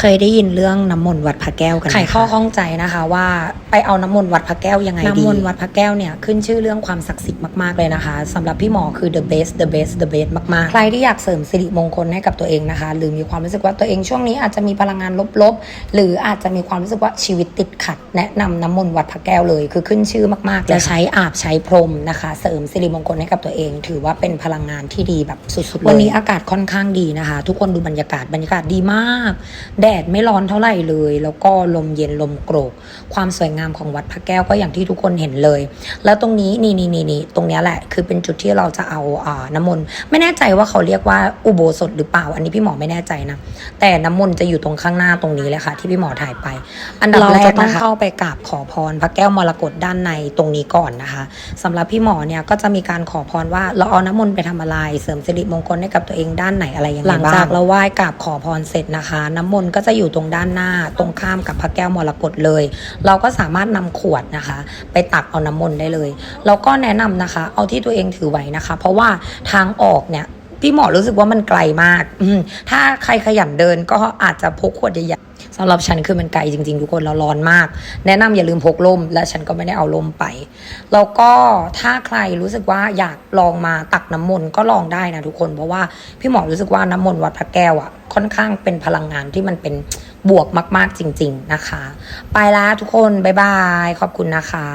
เคยได้ยินเรื่องน้ำมนต์วัดพระแก้วกันไหมไขข้อคะข้องใจนะคะว่าไปเอาน้ำมนต์วัดพระแก้วยังไงดี น้ำมนต์วัดพระแก้วเนี่ยขึ้นชื่อเรื่องความศักดิ์สิทธิ์มากๆเลยนะคะสำหรับพี่หมอคือ the best the best the best มากๆ ใครที่อยากเสริมสิริมงคลให้กับตัวเองนะคะ หรือมีความรู้สึกว่าตัวเองช่วงนี้อาจจะมีพลังงานลบๆ หรืออาจจะมีความรู้สึกว่าชีวิตติดขัด แนะนำน้ำมนต์วัดพระแก้วเลยคือขึ้นชื่อมากๆจะใช้อาบใช้พรมนะคะ เสริมสิริมงคลให้กับตัวเอง ถือว่าเป็นพลังงานที่ดีแบบสุดๆเลยวันนี้อากาศค่อนข้างดีนะคะ ทุกคนดูบรรยากาศบรรยากาศดีมากแดดไม่ร้อนเท่าไหร่เลย แล้วก็ลมเย็นลมโกรก ความสวยงามของวัดพระแก้วก็อย่างที่ทุกคนเห็นเลย แล้วตรงนี้นี่นี่นี่นี่ตรงนี้แหละ คือเป็นจุดที่เราจะเอาอ่าน้ำมนต์ไม่แน่ใจว่าเขาเรียกว่าอุโบสถหรือเปล่า อันนี้พี่หมอไม่แน่ใจนะ แต่น้ำมนต์จะอยู่ตรงข้างหน้าตรงนี้เลยค่ะ ที่พี่หมอถ่ายไป อันดับเราแรจะกต้ต้องเข้าไปกราบขอพรพระแก้วมรกตด้านในตรงนี้ก่อนนะคะสำหรับพี่หมอเนี่ยก็จะมีการขอพรว่าเราเอาน้ำมนต์ไปทำอะไร เสริมสิริมงคลให้กับตัวเองด้านไหนอะไรยังไงหลังจากเราไหว้กราบขอพรเสร็จนะคะ น้ำมนต์ก็จะอยู่ตรงด้านหน้าตรงข้ามกับพระแก้วมรกตเลย เราก็สามารถนำขวดนะคะ ไปตักเอาน้ำมนต์ได้เลยแล้วก็แนะนำนะคะ เอาที่ตัวเองถือไว้นะคะ เพราะว่าทางออกเนี่ย พี่หมอรู้สึกว่ามันไกลมากอืถ้าใครขยันเดินก็อาจจะพกขวดใหญ่ๆสำหรับฉันคือมันไกลจริงๆ ทุกคนแล้วร้อนมาก แนะนำอย่าลืมพกร่ม และฉันก็ไม่ได้เอาร่มไป แล้วก็ถ้าใครรู้สึกว่าอยากลองมาตักน้ำมนต์ก็ลองได้นะทุกคน เพราะว่าพี่หมอรู้สึกว่าน้ำมนต์วัดพระแก้วอะค่อนข้างเป็นพลังงานที่มันเป็นบวกมาก ๆจริง ๆนะคะ ไปและทุกคนบ๊ายบายขอบคุณนะคะ